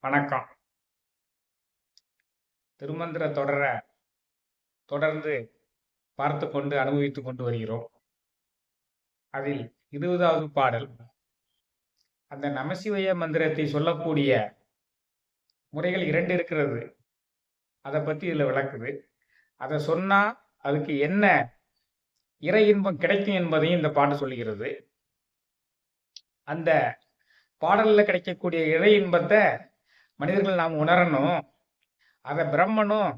வணக்கம். திருமந்திர தொடரை தொடர்ந்து பார்த்து கொண்டு அனுபவித்துக் கொண்டு வருகிறோம். அதில் இருபதாவது பாடல். அந்த நமசிவய மந்திரத்தை சொல்லக்கூடிய முறைகள் இரண்டு இருக்கிறது. அதை பற்றி இதில் விளக்குது. அதை சொன்னால் அதுக்கு என்ன இறை இன்பம் கிடைக்கும் என்பதையும் இந்த பாட்டு சொல்லுகிறது. அந்த பாடலில் கிடைக்கக்கூடிய இறை இன்பத்தை மனிதர்கள் நாம் உணரணும். அதை பிரம்மனும்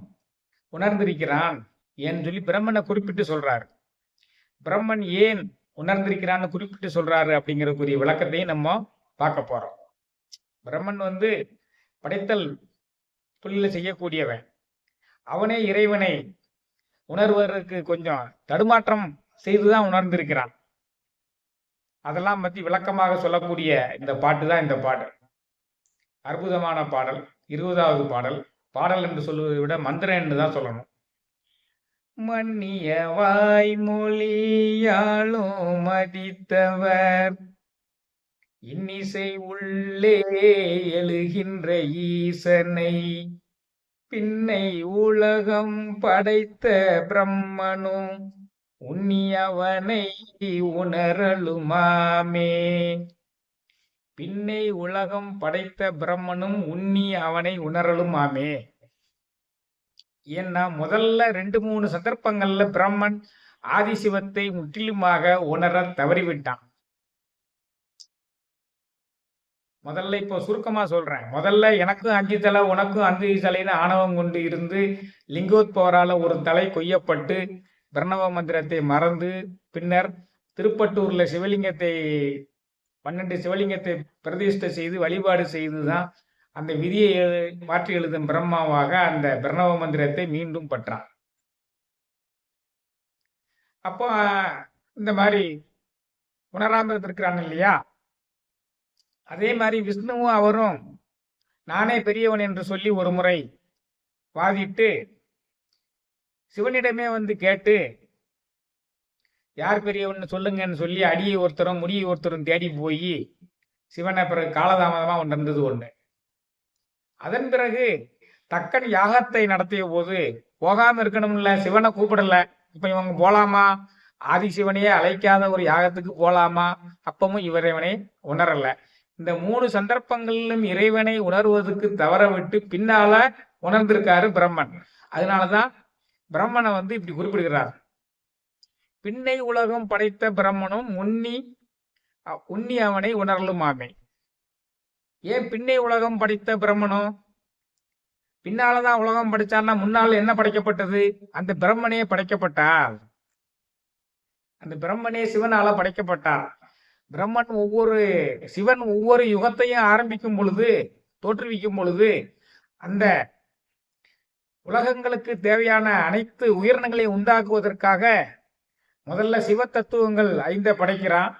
உணர்ந்திருக்கிறான் ஏன்னு சொல்லி பிரம்மனை குறிப்பிட்டு சொல்றாரு. பிரம்மன் ஏன் உணர்ந்திருக்கிறான்னு குறிப்பிட்டு சொல்றாரு அப்படிங்கிறக்குரிய விளக்கத்தையும் நம்ம பார்க்க போறோம். பிரம்மன் வந்து படைத்தல் தொழில செய்யக்கூடியவன். அவனே இறைவனை உணர்வதற்கு கொஞ்சம் தடுமாற்றம் செய்துதான் உணர்ந்திருக்கிறான். அதெல்லாம் பத்தி விளக்கமாக சொல்லக்கூடிய இந்த பாட்டு தான் இந்த பாட்டு அற்புதமான பாடல் இருபதாவது பாடல். பாடல் என்று சொல்வதை விட மந்திரம் என்று தான் சொல்லணும். மன்னிய வாய்மொழியாலும் மதித்தவர். இன்னிசை உள்ளே எழுகின்ற ஈசனை. பின்னை உலகம் படைத்த பிரம்மனும் உன்னியவனை உணரலுமாமே. பின்னை உலகம் படைத்த பிரம்மனும் உன்னி அவனை உணரலுமாமே ஏன்னா முதல்ல ரெண்டு மூணு சந்தர்ப்பங்கள்ல பிரம்மன் ஆதிசிவத்தை முற்றிலுமாக உணர தவறிவிட்டான். முதல்ல இப்போ சுருக்கமா சொல்றேன். முதல்ல எனக்கும் அஞ்சு தலை உனக்கும் அஞ்சு தலைன்னு ஆணவம் கொண்டு இருந்து லிங்கோத்பவரால ஒரு தலை கொய்யப்பட்டு பிரணவ மந்திரத்தை மறந்து பின்னர் திருப்பட்டூர்ல சிவலிங்கத்தை பன்னெண்டு சிவலிங்கத்தை பிரதிஷ்டை செய்து வழிபாடு செய்து தான் அந்த விதியை மாற்றி எழுதும் பிரம்மாவாக அந்த பிரணவ மந்திரத்தை மீண்டும் பற்றான். அப்போ இந்த மாதிரி உணராமல் இருக்கிறாங்க இல்லையா? அதே மாதிரி விஷ்ணுவும் அவரும் நானே பெரியவன் என்று சொல்லி ஒரு முறை வாதிட்டு சிவனிடமே வந்து கேட்டு யார் பெரியவன் சொல்லுங்கன்னு சொல்லி அடியை ஒருத்தரும் முடியை ஒருத்தரும் தேடி போய் சிவனை பிறகு காலதாமதமா ஒன்று ஒண்ணு. அதன் பிறகு தக்கன் யாகத்தை நடத்திய போது போகாம இருக்கணும்ல சிவனை கூப்பிடல இப்ப இவங்க போலாமா? ஆதிசிவனையே அழைக்காத ஒரு யாகத்துக்கு போலாமா? அப்பவும் இவரைவனை உணரல. இந்த மூணு சந்தர்ப்பங்களிலும் இறைவனை உணர்வதற்கு தவற விட்டு பின்னால உணர்ந்திருக்காரு பிரம்மன். அதனாலதான் பிரம்மனை வந்து இப்படி குறிப்பிடுகிறார். பின்னை உலகம் படைத்த பிரம்மனும் உன்னி உன்னி அவனை உணரலுமாமே. ஏன் பின்னை உலகம் படைத்த பிரம்மனும் பின்னாலதான் உலகம் படைச்சான்னா முன்னால் என்ன படைக்கப்பட்டது? அந்த பிரம்மனே படைக்கப்பட்டார். அந்த பிரம்மனே சிவனால படைக்கப்பட்டார். பிரம்மன் ஒவ்வொரு சிவன் ஒவ்வொரு யுகத்தையும் ஆரம்பிக்கும் பொழுது தோற்றுவிக்கும் பொழுது அந்த உலகங்களுக்கு தேவையான அனைத்து உயிரினங்களையும் உண்டாக்குவதற்காக முதல்ல சிவ தத்துவங்கள் ஐந்தை படைக்கிறான்.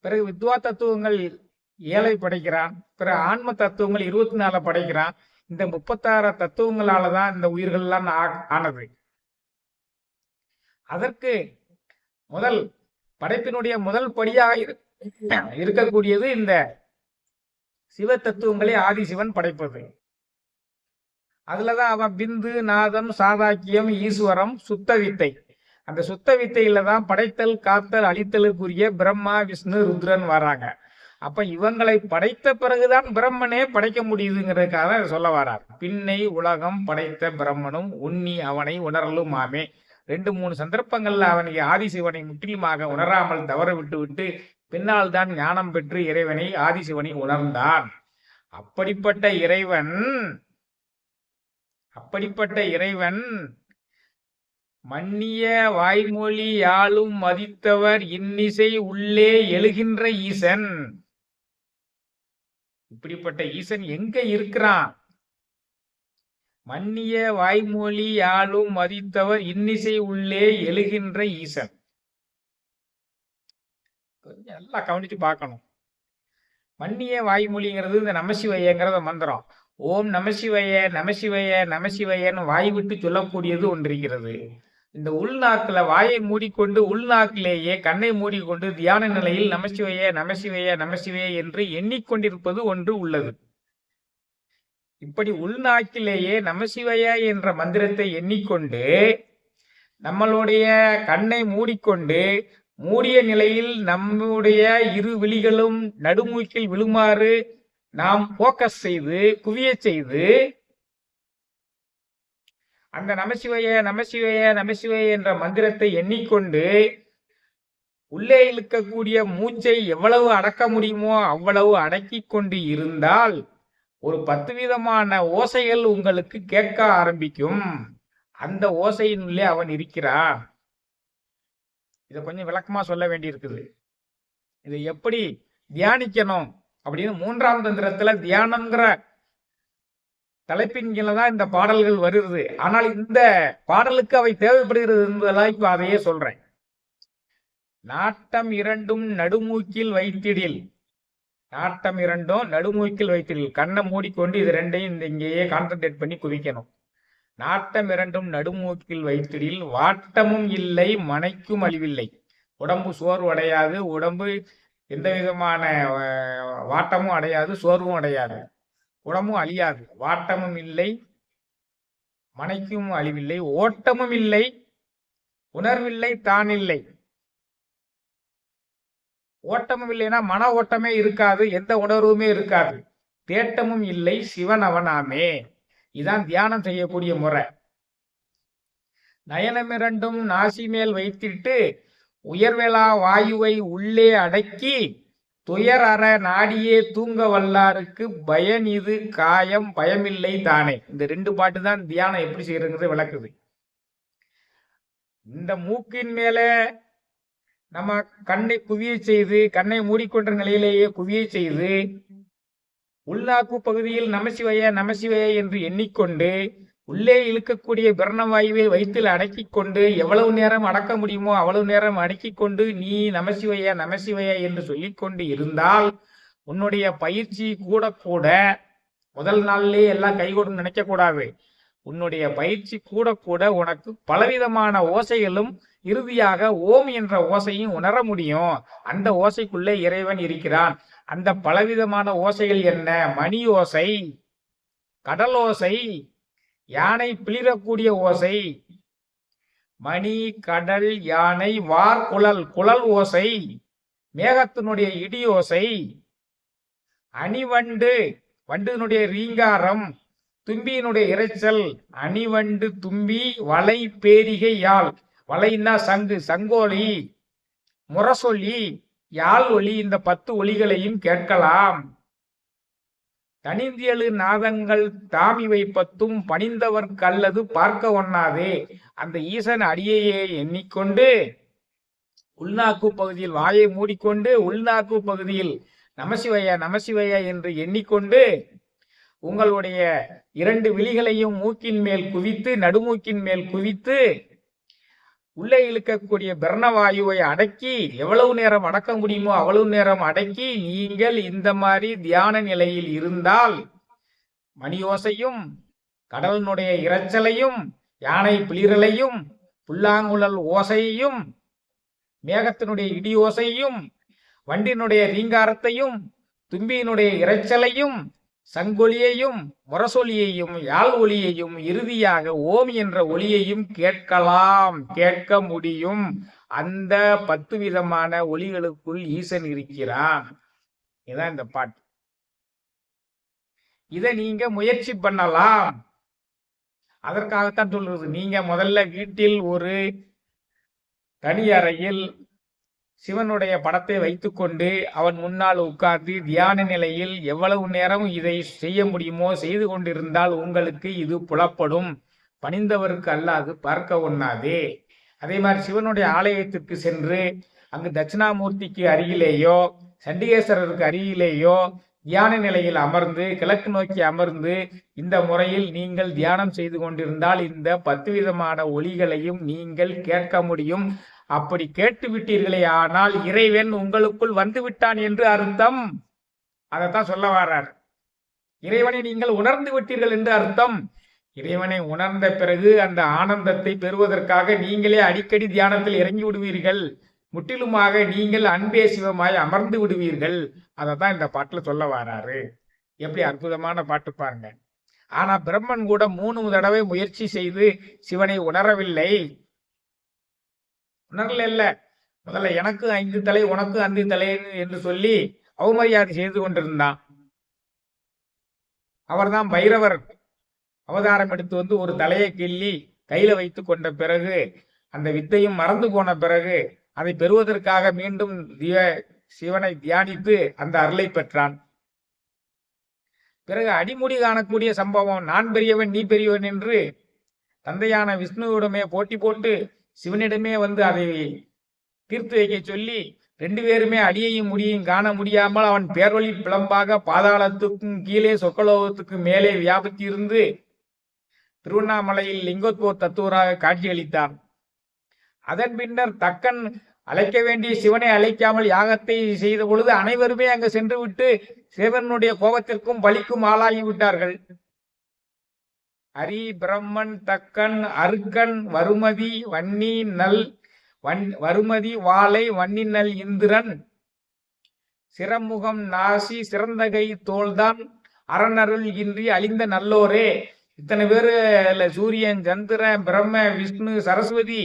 பிறகு வித்வா தத்துவங்கள் ஏழை படைக்கிறான். பிறகு ஆன்ம தத்துவங்கள் இருபத்தி நாலு படைக்கிறான். இந்த முப்பத்தாறு தத்துவங்களால தான் இந்த உயிர்கள்லாம் ஆ- ஆனது. அதற்கு முதல் படைப்பினுடைய முதல் படியாக இருக்கக்கூடியது இந்த சிவ தத்துவங்களை ஆதிசிவன் படைப்பது. அதுலதான் அவன் பிந்து நாதம் சாதாக்கியம் ஈஸ்வரம் சுத்த வித்தை அந்த சுத்த வித்தையில தான் படைத்தல் காத்தல் அழித்தலுக்குரிய பிரம்மா விஷ்ணு ருத்ரன் வராங்க. அப்ப இவங்களை படைத்த பிறகுதான் பிரம்மனே படைக்க முடியுதுங்கிறதுக்காக சொல்ல வரார். பின்னை உலகம் படைத்த பிரம்மனும் உன்னி அவனை உணரலும் ஆமே ரெண்டு மூணு சந்தர்ப்பங்கள்ல அவனுக்கு ஆதிசிவனை முற்றிலுமாக உணராமல் தவற விட்டு விட்டு பின்னால் தான் ஞானம் பெற்று இறைவனை ஆதிசிவனை உணர்ந்தான். அப்படிப்பட்ட இறைவன் அப்படிப்பட்ட இறைவன் மன்னிய வாய்மொழி யாழும் மதித்தவர் இன்னிசை உள்ளே எழுகின்ற ஈசன். இப்படிப்பட்ட ஈசன் எங்க இருக்கிறான்? மன்னிய வாய்மொழி யாழும் மதித்தவர் இன்னிசை உள்ளே எழுகின்ற ஈசன். கொஞ்சம் நல்லா கவனிச்சு பார்க்கணும். மன்னிய வாய்மொழிங்கிறது இந்த நமசிவையங்கிறத மந்திரம். ஓம் நமசிவய நமசிவய நமசிவயன்னு வாய் விட்டு சொல்லக்கூடியது ஒன்று இருக்கிறது. இந்த உள்நாக்குல வாயை மூடிக்கொண்டு உள்நாக்கிலேயே கண்ணை மூடிக்கொண்டு தியான நிலையில் நமசிவய நமசிவய நமசிவய என்று எண்ணிக்கொண்டிருப்பது ஒன்று உள்ளது. இப்படி உள்நாக்கிலேயே நமசிவய என்ற மந்திரத்தை எண்ணிக்கொண்டு நம்மளுடைய கண்ணை மூடிக்கொண்டு மூடிய நிலையில் நம்முடைய இரு விழிகளும் நடுமூக்கில் விழுமாறு நாம் போக்கஸ் செய்து குவிய செய்து அந்த நமசிவய நமசிவய நமசிவய என்ற மந்திரத்தை எண்ணிக்கொண்டு உள்ளே இழுக்கக்கூடிய மூச்சை எவ்வளவு அடக்க முடியுமோ அவ்வளவு அடக்கி கொண்டு இருந்தால் ஒரு பத்து விதமான ஓசைகள் உங்களுக்கு கேட்க ஆரம்பிக்கும். அந்த ஓசையினுள்ளே அவன் இருக்கிறான். இதை கொஞ்சம் விளக்கமா சொல்ல வேண்டியிருக்குது. இதை எப்படி தியானிக்கணும் அப்படின்னு மூன்றாம் தந்திரத்துல தியானம்ங்கிற தலைப்பின் கீழே தான் இந்த பாடல்கள் வருகிறது ஆனால் இந்த பாடலுக்கு அவை தேவைப்படுகிறது என்பதெல்லாம் இப்ப அதையே சொல்றேன். நாட்டம் இரண்டும் நடுமூக்கில் வைத்திடில். நாட்டம் இரண்டும் நடுமூக்கில் வைத்திடில். கண்ணை மூடிக்கொண்டு இது ரெண்டையும் இந்த இங்கேயே கான்சன்ட்ரேட் பண்ணி குவிக்கணும். நாட்டம் இரண்டும் நடுமூக்கில் வைத்திடில். வாட்டமும் இல்லை மனைக்கும் அழிவில்லை. உடம்பு சோர்வு அடையாது. உடம்பு எந்த விதமான வாட்டமும் அடையாது சோர்வும் அடையாது. குணமும் அழியாது. வாட்டமும் இல்லை. மனைக்கும் அழிவில்லை. ஓட்டமும் இல்லை. உணர்வில்லை தான் இல்லை ஓட்டமும் இல்லைன்னா மன ஓட்டமே இருக்காது. எந்த உணர்வுமே இருக்காது. தேட்டமும் இல்லை. சிவன் அவனாமே. இதான் தியானம் செய்யக்கூடிய முறை. நயனமிரண்டும் நாசி மேல் வைத்திட்டு உயர்வெளா வாயுவை உள்ளே அடக்கி துயர் அற நாடியே தூங்க வல்லாருக்கு பயன் இது காயம் பயமில்லை தானே. இந்த ரெண்டு பாட்டு தான் தியானம் எப்படி செய்யறதுங்கிறது விளக்குது. இந்த மூக்கின் மேல நம்ம கண்ணை குவிய செய்து கண்ணை மூடிக்கொண்ட நிலையிலேயே குவிய செய்து உள்நாக்கு பகுதியில் நமசிவய நமசிவய என்று எண்ணிக்கொண்டு உள்ளே இழுக்கக்கூடிய பிரணவாயுவை வயிற்றில் அடக்கி கொண்டு எவ்வளவு நேரம் அடக்க முடியுமோ அவ்வளவு நேரம் அடக்கி கொண்டு நீ நமசிவையா நமசிவையா என்று சொல்லிக்கொண்டு இருந்தால் உன்னுடைய பயிற்சி கூட கூட முதல் நாள்லயே எல்லாம் கைகூடும் நினைக்கக்கூடாது. உன்னுடைய பயிற்சி கூட கூட உனக்கு பலவிதமான ஓசைகளும் இறுதியாக ஓம் என்ற ஓசையும் உணர முடியும். அந்த ஓசைக்குள்ளே இறைவன் இருக்கிறான். அந்த பலவிதமான ஓசைகள் என்ன? மணி ஓசை கடல் ஓசை யானை பிளிரக்கூடிய ஓசை. மணி கடல் யானை வார் குழல் குழல் ஓசை. மேகத்தினுடைய இடி ஓசை. அணிவண்டு வண்டினுடைய ரீங்காரம். தும்பியினுடைய இரைச்சல் அணிவண்டு தும்பி வலை பேரிகை யாழ். வலைன்னா சங்கு சங்கோலி. முரசொலி யாழ் ஒளி இந்த பத்து ஒலிகளையும் கேட்கலாம். தனிந்தியலு நாதங்கள் தாமி வைப்பத்தும் பணிந்தவர்க்கு அல்லது பார்க்க ஒண்ணாதே. அந்த ஈசன் அடியையே எண்ணிக்கொண்டு உள்நாக்கு பகுதியில் வாயை மூடிக்கொண்டு உள்நாக்கு பகுதியில் நமசிவையா நமசிவையா என்று எண்ணிக்கொண்டு உங்களுடைய இரண்டு விழிகளையும் மூக்கின் மேல் குவித்து நடுமூக்கின் மேல் குவித்து உள்ளே இழுக்கக்கூடிய பிரணவாயுவை அடக்கி எவ்வளவு நேரம் அடக்க முடியுமோ அவ்வளவு நேரம் அடக்கி நீங்கள் இந்த மாதிரி தியான நிலையில் இருந்தால் மணியோசையும் கடலினுடைய இரைச்சலையும் யானை பிளிரலையும் புல்லாங்குழல் ஓசையையும் மேகத்தினுடைய இடி ஓசையும் வண்டினுடைய ரீங்காரத்தையும் தும்பியினுடைய இரைச்சலையும் சங்கொலியையும் முரசொலியையும் யாழ் ஒலியையும் இறுதியாக ஓம் என்ற ஒலியையும் கேட்கலாம் கேட்க முடியும். அந்த பத்து விதமான ஒலிகளுக்குள் ஈசன் இருக்கிறான். இதான் இந்த பாட்டு. இதை நீங்க முயற்சி பண்ணலாம். அதற்காகத்தான் சொல்றது. நீங்க முதல்ல வீட்டில் ஒரு தனி அறையில் சிவனுடைய படத்தை வைத்துக்கொண்டு அவன் முன்னால் உட்கார்ந்து தியான நிலையில் எவ்வளவு நேரம் இதை செய்ய முடியுமோ செய்து கொண்டிருந்தால் உங்களுக்கு இது புலப்படும். பணிந்தவருக்கு அல்லாது பார்க்க ஒண்ணாதே. அதே மாதிரி சிவனுடைய ஆலயத்திற்கு சென்று அங்கு தட்சிணாமூர்த்திக்கு அருகிலேயோ சண்டிகேஸ்வரருக்கு அருகிலேயோ தியான நிலையில் அமர்ந்து கிழக்கு நோக்கி அமர்ந்து இந்த முறையில் நீங்கள் தியானம் செய்து கொண்டிருந்தால் இந்த பத்து விதமான ஒலிகளையும் நீங்கள் கேட்க முடியும். அப்படி கேட்டு விட்டீர்களே ஆனால் இறைவன் உங்களுக்குள் வந்து விட்டான் என்று அர்த்தம். அதைத்தான் சொல்ல வர்றார் இறைவனை நீங்கள் உணர்ந்து விட்டீர்கள் என்று அர்த்தம். இறைவனை உணர்ந்த பிறகு அந்த ஆனந்தத்தை பெறுவதற்காக நீங்களே அடிக்கடி தியானத்தில் இறங்கி விடுவீர்கள். முற்றிலுமாக நீங்கள் அன்பே சிவமாய் அமர்ந்து விடுவீர்கள். அதை தான் இந்த பாட்டுல சொல்ல வராரு. எப்படி அற்புதமான பாட்டு பாருங்க. ஆனா பிரம்மன் கூட மூணு தடவை முயற்சி செய்து சிவனை உணரவில்லை. உணரல இல்ல. முதல்ல எனக்கு ஐந்து தலை உனக்கு ஐந்து தலை என்று சொல்லி அவமரியாதை செய்து கொண்டிருந்தான். அவர்தான் பைரவர். அவதாரம் எடுத்து வந்து ஒரு தலையை கிள்ளி கையில வைத்து கொண்ட பிறகு அந்த வித்தையும் மறந்து போன பிறகு அதை பெறுவதற்காக மீண்டும் சிவனை தியானித்து அந்த அருளை பெற்றான். பிறகு அடிமுடி காணக்கூடிய சம்பவம் நான் பெரியவன் நீ பெரியவன் என்று தந்தையான விஷ்ணுவிடமே போட்டி போட்டு சிவனிடமே வந்து அதை தீர்த்து வைக்க சொல்லி ரெண்டு பேருமே அடியையும் முடியும் காண முடியாமல் அவன் பேரொழி பிளம்பாக பாதாளத்துக்கும் கீழே சொக்கலோகத்துக்கு மேலே வியாபித்து இருந்து திருவண்ணாமலையில் லிங்கோத்போர் தத்துவராக காட்சியளித்தான். அதன் பின்னர் தக்கன் அழைக்க வேண்டிய சிவனை அழைக்காமல் யாகத்தை செய்த பொழுது அனைவருமே அங்கு சென்று விட்டு சிவனுடைய கோபத்திற்கும் பலிக்கும் ஆளாகி விட்டார்கள் ஹரி பிரம்மன் தக்கன் அருக்கன் வருமதி வன்னி நல் வன் வருமதி வாழை வன்னி நல் இந்திரன். சிறமுகம் நாசி சிறந்தகை தோல்தான் அறநருள் இன்றி அழிந்த நல்லோரே. இத்தனை பேரு சூரியன் சந்திரன் பிரம்ம விஷ்ணு சரஸ்வதி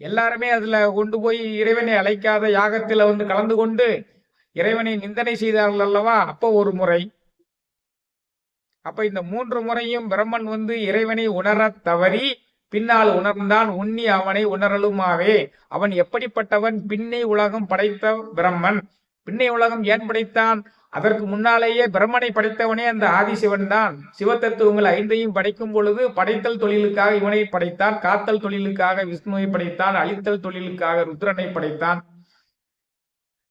எல்லாருமே அதுல கொண்டு போய் இறைவனை அழைக்காத யாகத்துல வந்து கலந்து கொண்டு இறைவனை நிந்தனை செய்தார்கள் அல்லவா? அப்போ ஒரு முறை. அப்ப இந்த மூன்று முறையும் பிரம்மன் வந்து இறைவனை உணர தவறி பின்னால் உணர்ந்தான் உண்ணி அவனை உணரலுமாவே. அவன் எப்படிப்பட்டவன்? பின்னை உலகம் படைத்த பிரம்மன். பின்னை உலகம் ஏன் படைத்தான்? அதற்கு முன்னாலேயே பிரம்மனை படைத்தவனே அந்த ஆதிசிவன் தான். சிவத்தத்துவங்கள் ஐந்தையும் படைக்கும் பொழுது படைத்தல் தொழிலுக்காக இவனை படைத்தான் காத்தல் தொழிலுக்காக விஷ்ணுவை படைத்தான் அழித்தல் தொழிலுக்காக ருத்ரனை படைத்தான்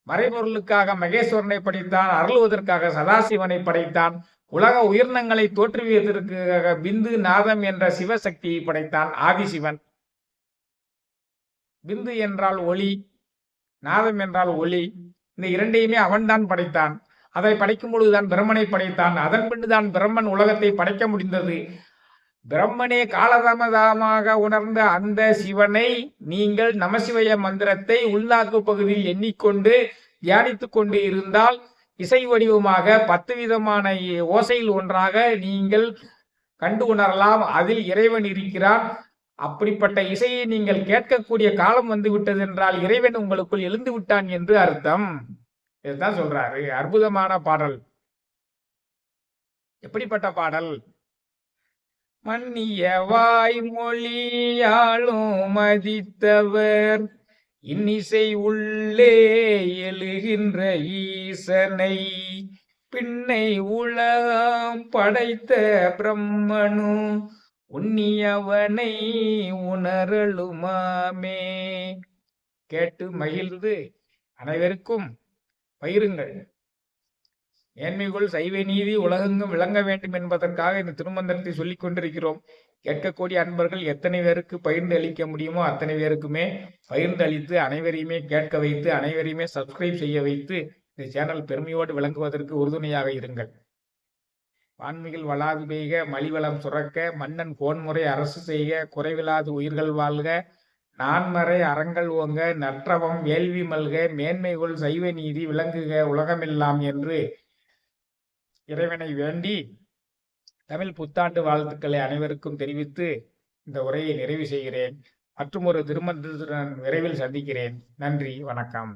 மறைபொருளுக்காக மகேஸ்வரனை படைத்தான் அருள்வதற்காக சதாசிவனை படைத்தான். உலக உயிரினங்களை தோற்றுவியதற்காக பிந்து நாதம் என்ற சிவசக்தியை படைத்தான் ஆதிசிவன். பிந்து என்றால் ஒளி நாதம் என்றால் ஒளி இந்த இரண்டையுமே அவன்தான் படைத்தான். அதை படைக்கும் பொழுதுதான் பிரம்மனை படைத்தான். அதன் பின்னுதான் பிரம்மன் உலகத்தை படைக்க முடிந்தது. பிரம்மனே காலதாமதமாக உணர்ந்த அந்த சிவனை நீங்கள் நமசிவய மந்திரத்தை உள்நாக்கு பகுதியில் எண்ணிக்கொண்டு தியானித்துக் கொண்டு இருந்தால் இசை வடிவமாக பத்து விதமான ஓசையில் ஒன்றாக நீங்கள் கண்டு உணரலாம். அதில் இறைவன் இருக்கிறான். அப்படிப்பட்ட இசையை நீங்கள் கேட்கக்கூடிய காலம் வந்து விட்டது என்றால் இறைவன் உங்களுக்குள் எழுந்து விட்டான் என்று அர்த்தம். இதுதான் சொல்றாரு. அற்புதமான பாடல். எப்படிப்பட்ட பாடல்? மன்னிய வாய்மொழியாலும் மதித்தவர் இன்னிசை உள்ளே எழுகின்ற ஈசனை பின்னை உலகம் படைத்த பிரம்மனு உன்னியவனை உணரலுமாமே. கேட்டு மகிழ்ந்து அனைவருக்கும் பயிருங்கள் ஏன்மைக்குள் சைவ நீதி உலகெங்கும் விளங்க வேண்டும் என்பதற்காக இந்த திருமந்திரத்தை சொல்லிக் கொண்டிருக்கிறோம் கேட்கக்கூடிய அன்பர்கள் எத்தனை பேருக்கு பகிர்ந்து அளிக்க முடியுமோ அத்தனை பேருக்குமே பகிர்ந்து அளித்து அனைவரையுமே கேட்க வைத்து அனைவரையுமே சப்ஸ்கிரைப் செய்ய வைத்து இந்த சேனல் பெருமையோடு விளங்குவதற்கு உறுதுணையாக இருங்கள். வான்மிகள் வளாது பெய்க மலிவளம் சுரக்க மன்னன் போன்முறை அரசு செய்க குறைவில்லாது உயிர்கள் வாழ்க நான்மறை அறங்கள் ஓங்க நற்றவம் வேள்வி மல்க மேன்மைகள் சைவ நீதி விளங்குக உலகமெல்லாம் என்று இறைவனை வேண்டி தமிழ் புத்தாண்டு வாழ்த்துக்களை அனைவருக்கும் தெரிவித்து இந்த உரையை நிறைவு செய்கிறேன். மற்றும் ஒரு திருமணத்துடன் விரைவில் சந்திக்கிறேன். நன்றி வணக்கம்.